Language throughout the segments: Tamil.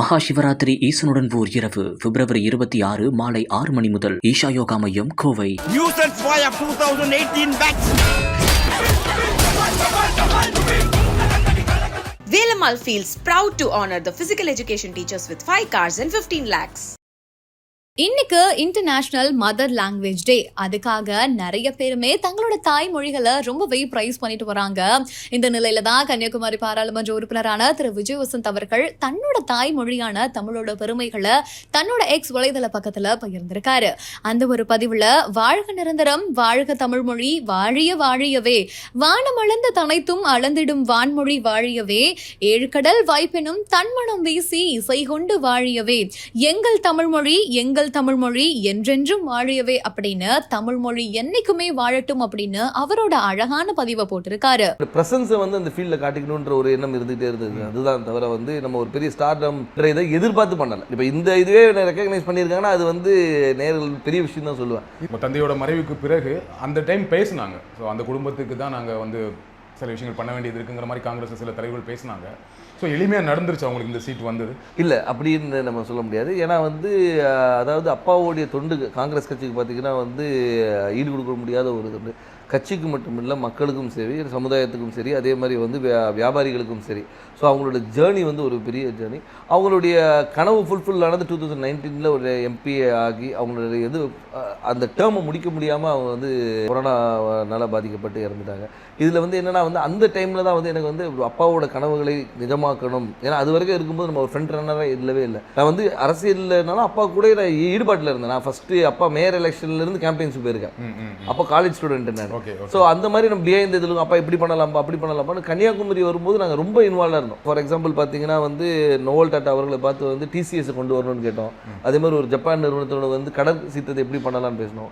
மகா சிவராத்திரி ஈசனுடன் ஓர் இரவு பிப்ரவரி இருபத்தி ஆறு மாலை ஆறு மணி முதல் ஈஷா யோகா மையம் Kovai Nuisance Fire 2018 batch. Velamal feels proud to honor the physical education teachers with 5 cars and 15 lakhs. இன்னைக்கு இன்டர்நேஷனல் மதர் லாங்குவேஜ் டே அதுக்காக நிறைய பேருமே தங்களோட தாய்மொழிகளை ரொம்பவே ப்ரைஸ் பண்ணிட்டு வராங்க. இந்த நிலையில தான் கன்னியாகுமரி பாராளுமன்ற உறுப்பினரான திரு. விஜய் வசந்த் அவர்கள் தன்னோட தாய்மொழியான தமிழோட பெருமைகளை தன்னோட எக்ஸ் வலைதள பக்கத்துல பகிர்ந்திருக்காரு. அந்த ஒரு பதிவுல வாழ்க நிரந்தரம் வாழ்க தமிழ்மொழி வாழிய வாழியவே. வானமளந்த தனைத்தும் அளந்திடும் வான்மொழி வாழியவே. ஏழுகடல் வாய்ப்பினும் தன்மணம் வீசி இசை கொண்டு வாழியவே. எங்கள் தமிழ்மொழி எங்கள் தமிழ்மொழி என்றென்றும் வாழியவே அப்படின்னு தமிழ்மொழி என்னைக்குமே வாழட்டும் அப்படின்னு அவரோட அழகான பதிவை போட்டிருக்காரு. ப்ரெசன்ஸை வந்து அந்த ஃபீல்டில் காட்டிக்கணுன்ற ஒரு எண்ணம் இருந்துகிட்டே இருந்தது. அதுதான் தவிர வந்து நம்ம ஒரு பெரிய ஸ்டார்டம்ன்ற இதை எதிர்பார்த்து பண்ணலை. இப்போ இந்த இதுவே ரெக்கக்னைஸ் பண்ணியிருக்காங்கன்னா அது வந்து நேரில் பெரிய விஷயம் தான் சொல்லுவேன். இப்போ தந்தையோட மறைவுக்கு பிறகு அந்த டைம் பேசுனாங்க. ஸோ அந்த குடும்பத்துக்கு தான் நாங்கள் வந்து சில விஷயங்கள் பண்ண வேண்டியது இருக்குங்கிற மாதிரி காங்கிரஸ் சில தலைவர்கள் பேசினாங்க. ஸோ எளிமையாக நடந்துருச்சு அவங்களுக்கு இந்த சீட் வந்தது. இல்லை அப்படின்னு நம்ம சொல்ல முடியாது. ஏன்னா வந்து அதாவது அப்பாவுடைய தொண்டு காங்கிரஸ் கட்சிக்கு பார்த்தீங்கன்னா வந்து ஈடு கொடுக்க முடியாத ஒரு தொண்டு. கட்சிக்கு மட்டும் இல்லை மக்களுக்கும் சரி சமுதாயத்துக்கும் சரி அதே மாதிரி வந்து வியா- வியாபாரிகளுக்கும் சரி. ஸோ அவங்களோட ஜேர்னி வந்து ஒரு பெரிய ஜேர்னி அவங்களுடைய கனவு ஃபுல்ஃபில் ஆனது டூ தௌசண்ட் நைன்டீனில் ஒரு எம்பி ஆகி அவங்களோட இது அந்த டேர்மை முடிக்க முடியாமல் அவங்க வந்து கொரோனானால பாதிக்கப்பட்டு இறந்துட்டாங்க. இதில் வந்து என்னென்னா வந்து அந்த டைமில் தான் வந்து எனக்கு வந்து அப்பாவோட கனவுகளை நிஜமாக்கணும் ஏன்னா அது வரைக்கும் இருக்கும்போது நம்ம ஒரு ஃப்ரண்ட் ரன்னராக இல்லவே இல்லை. நான் வந்து அரசியல்னாலும் அப்பா கூட நான் ஈடுபாட்டில் இருந்தேன். நான் ஃபஸ்ட்டு அப்பா மேயர் எலெக்ஷன்லேருந்து கேம்பெயின்ஸ் போயிருக்கேன். அப்போ காலேஜ் ஸ்டூடெண்ட் நான். ஸோ அந்த மாதிரி நம்ம பிஹைண்ட் இதில் அப்பா இப்படி பண்ணலாம்பா அப்படி பண்ணலாம்னு கன்னியாகுமரி வரும்போது நாங்கள் ரொம்ப இன்வால்வாக இருந்தோம். ஃபார் எக்ஸாம்பிள் பார்த்தீங்கன்னா வந்து நோவல் டாட்டா அவர்களை பார்த்து வந்து டிசிஎஸ் கொண்டு வரணும்னு கேட்டோம். அதே மாதிரி ஒரு ஜப்பான் நிறுவனத்தோட வந்து கடல் சீத்தத்தை எப்படி பண்ணலாம்னு பேசினோம்.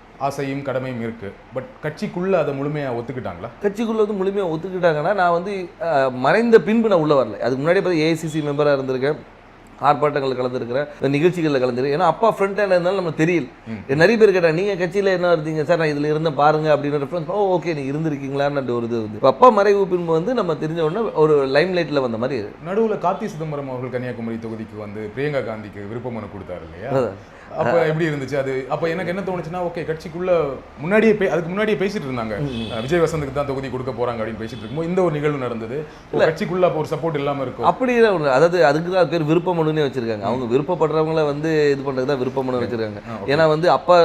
ஆசையும் கடமையும் இருக்குது பட் கட்சிக்குள்ளே அதை முழுமையாக ஒத்துக்கிட்டாங்களா? கட்சிக்குள்ளே வந்து முழுமையாக ஒத்துக்கிட்டாங்கன்னா நான் வந்து மறைந்த பின்பு நான் உள்ளே வரல. அதுக்கு முன்னாடி பார்த்து ஏஐசிசி மெம்பராக இருந்திருக்கேன். ஆர்ப்பாட்டங்கள் கலந்துருக்கிறேன் நிகழ்ச்சிகளில் கலந்துருக்கேன் ஏன்னா அப்பா ஃப்ரண்ட் இருந்தாலும் நம்ம தெரியல. நிறைய பேர் கேட்டாங்க நீங்கள் கட்சியில் என்ன இருந்தீங்க சார் நான் இதில் இருந்தேன் பாருங்க அப்படின்னு ரெஃபரன்ஸ் ஓ ஓகே நீ இருந்திருக்கீங்களான்னு ஒரு இது வந்து அப்பா மறைவு பின்பு வந்து நம்ம தெரிஞ்ச உடனே ஒரு லைம் லைட்டில் வந்த மாதிரி. நடுவில் கார்த்தி சிதம்பரம் அவர்கள் கன்னியாகுமரி தொகுதிக்கு வந்து பிரியங்கா காந்திக்கு விருப்ப மனு கொடுத்தாரு இல்லையா. அப்போ எப்படி இருந்துச்சு? அது அப்போ எனக்கு என்ன தோணுச்சுன்னா ஓகே கட்சிக்குள்ள முன்னாடியே அதுக்கு முன்னாடியே பேசிட்டு இருந்தாங்க. விஜய் வசந்துக்கு தான் தொகுதி கொடுக்க போறாங்க அப்படின்னு பேசிட்டு இருக்கும்போது இந்த ஒரு நிகழ்வு நடந்தது. கட்சிக்குள்ள ஒரு சப்போர்ட் இல்லாம இருக்கும். அப்படி. அதாவது அதுக்கு தான் பேர் விருப்ப மனுனே வச்சிருக்காங்க. அவங்க விருப்பப்படுறவங்கள வந்து இது பண்ணுறது தான் விருப்ப மனு வச்சிருக்காங்க. ஏன்னா வந்து அப்பா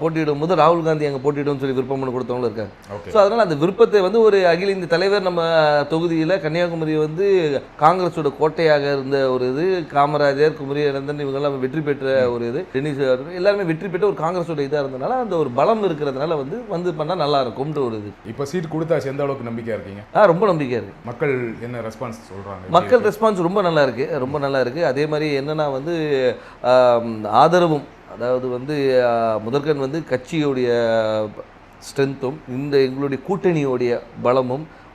போட்டியிடும் போது ராகுல் காந்தி அங்கே போட்டியிடும்னு சொல்லி விருப்ப மனு கொடுத்தவங்களும் இருக்காங்க. ஸோ அதனால் அந்த விருப்பத்தை வந்து ஒரு அகில இந்திய தலைவர் நம்ம தொகுதியில் கன்னியாகுமரி வந்து காங்கிரஸோட கோட்டையாக இருந்த ஒரு இது காமராஜர் குமரி நந்தன் இவங்கெல்லாம் வெற்றி பெற்ற ஒரு இது டென்னிஸ் எல்லாருமே வெற்றி பெற்ற ஒரு காங்கிரஸோட இதாக இருந்தனால அந்த ஒரு பலம் இருக்கிறதுனால வந்து வந்து பண்ணால் நல்லா இருக்கும்ன்ற ஒரு இது. இப்போ சீட் கொடுத்தாச்சு எந்த அளவுக்கு நம்பிக்கையா இருக்கீங்க? ஆ ரொம்ப நம்பிக்கை இருக்கு. மக்கள் என்ன ரெஸ்பான்ஸ் சொல்றாங்க? மக்கள் ரெஸ்பான்ஸ் ரொம்ப நல்லா இருக்கு. ரொம்ப நல்லா நல்லா இருக்கு. அதே மாதிரி என்னன்னா வந்து ஆதரவும் அதாவது வந்து முதற்கன் முதற்கண் வந்து கட்சியுடைய ஸ்ட்ரென்த்தும் இந்த எங்களுடைய கூட்டணியோடைய பலமும்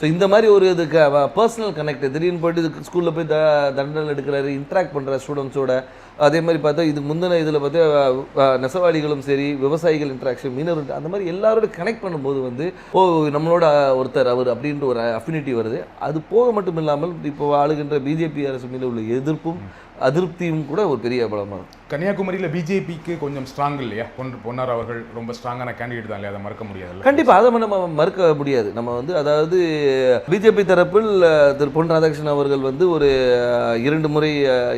ஸோ இந்த மாதிரி ஒரு இது பர்சனல் கனெக்ட் திடீர்னு போயிட்டு இதுக்கு ஸ்கூலில் போய் த தண்டல் எடுக்கிறாரு இன்ட்ராக்ட் பண்ணுற ஸ்டூடெண்ட்ஸோட அதே மாதிரி பார்த்தா இது முந்தின இதில் பார்த்தா நெசவாளிகளும் சரி விவசாயிகள் இன்ட்ராக்ஷன் மீனவர் அந்த மாதிரி எல்லாரோட கனெக்ட் பண்ணும்போது வந்து ஓ நம்மளோட ஒருத்தர் அவர் அப்படின்ற ஒரு அஃபினிட்டி வருது. அது போக மட்டும் இல்லாமல் இப்போ ஆளுகின்ற பிஜேபி அரசு மீது உள்ள எதிர்ப்பும் அதிருப்தியும் கூட ஒரு பெரிய பலமாக இருக்கும் கன்னியாகுமரியில் பிஜேபிக்கு கொஞ்சம் ஸ்ட்ராங் இல்லையா? பொன் பொன்னார் அவர்கள் ரொம்ப ஸ்ட்ராங்கான கேண்டிடேட் தான் இல்லையா? அதை மறக்க முடியாதுல்ல? கண்டிப்பா அதை நம்ம மறுக்க முடியாது. நம்ம வந்து அதாவது பிஜேபி தரப்பில் திரு பொன் ராதாகிருஷ்ணன் அவர்கள் வந்து ஒரு இரண்டு முறை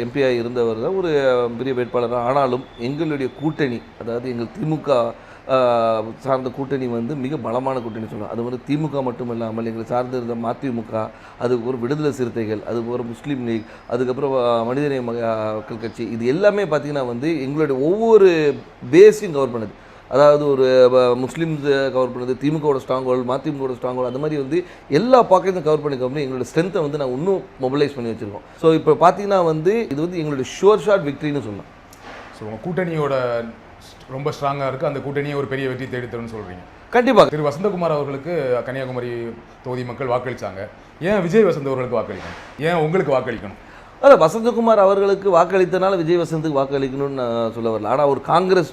எம்பியாக இருந்தவர் தான். ஒரு பெரிய வேட்பாளர் ஆனாலும் எங்களுடைய கூட்டணி அதாவது எங்கள் திமுக சார்ந்த கூட்டணி வந்து மிக பலமான கூட்டணி சொல்லலாம் அது வந்து திமுக மட்டும் இல்லாமல் எங்களை சார்ந்து இருந்த மதிமுக அதுக்கு ஒரு விடுதலை சிறுத்தைகள் அதுக்கு முஸ்லீம் லீக் அதுக்கப்புறம் மனிதநேய மக்கள் கட்சி இது எல்லாமே பார்த்திங்கன்னா வந்து எங்களுடைய ஒவ்வொரு பேஸையும் கவர் பண்ணுது. அதாவது ஒரு முஸ்லிம்ஸ் கவர் பண்ணுது திமுகவோட ஸ்ட்ராங் ஹோல்ட் மதிமுகவோட ஸ்ட்ராங் ஹோல்ட் அந்த மாதிரி வந்து எல்லா பாக்கெட்டும் கவர் பண்ணி பண்ணி எங்களோட ஸ்ட்ரென்த்தை வந்து நான் இன்னும் மொபிலைஸ் பண்ணி வச்சுருக்கோம். ஸோ இப்போ பார்த்தீங்கன்னா வந்து இது வந்து எங்களுடைய ஷுவர் ஷாட் விக்ட்ரின்னு சொல்லலாம். ஸோ உங்கள் கூட்டணியோட ரொம்ப ஸ்ட்ராங்காக இருக்குது அந்த கூட்டணியை ஒரு பெரிய வெற்றி தேடி தரும்னு சொல்கிறீங்க கண்டிப்பாக திரு வசந்தகுமார் அவர்களுக்கு கன்னியாகுமரி தொகுதி மக்கள் வாக்களிச்சாங்க. ஏன் விஜய் வசந்த் அவர்களுக்கு வாக்களிக்கணும்? ஏன் உங்களுக்கு வாக்களிக்கணும்? அதான் வசந்தகுமார் அவர்களுக்கு வாக்களித்தனால விஜய் வசந்துக்கு வாக்களிக்கணும்னு நான் சொல்ல வரல. ஆனால் ஒரு காங்கிரஸ்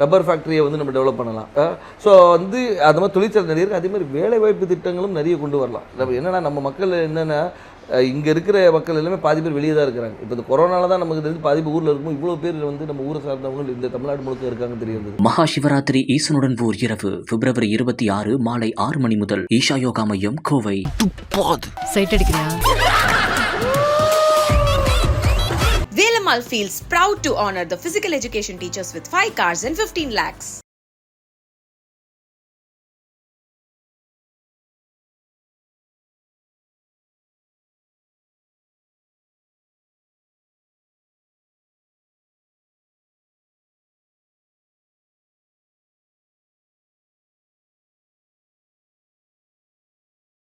ரப்பர் ஃபேக்ட்ரியை வந்து நம்ம டெவலப் பண்ணலாம். ஸோ வந்து அது மாதிரி தொழிற்சாலை நிறைய இருக்குது அதே மாதிரி வேலை வாய்ப்பு திட்டங்களும் நிறைய கொண்டு வரலாம். என்னன்னா நம்ம மக்கள் என்னென்னா இங்கே இருக்கிற மக்கள் எல்லாமே பாதி பேர் வெளியே தான் இருக்கிறாங்க. இப்போ இந்த கொரோனால தான் நமக்கு தெரிஞ்சு பாதி பேர் ஊரில் இருக்கும். இவ்வளோ பேர் வந்து நம்ம ஊரை சார்ந்தவங்க இந்த தமிழ்நாடு முழுக்க இருக்காங்க தெரியுது மகா சிவராத்திரி ஈசனுடன் ஓர் இரவு பிப்ரவரி இருபத்தி ஆறு மாலை ஆறு மணி முதல் ஈஷா யோகா மையம் கோவை. சைட் அடிக்கிறியா Feels proud to honor the physical education teachers with 5 cars and 15 lakhs.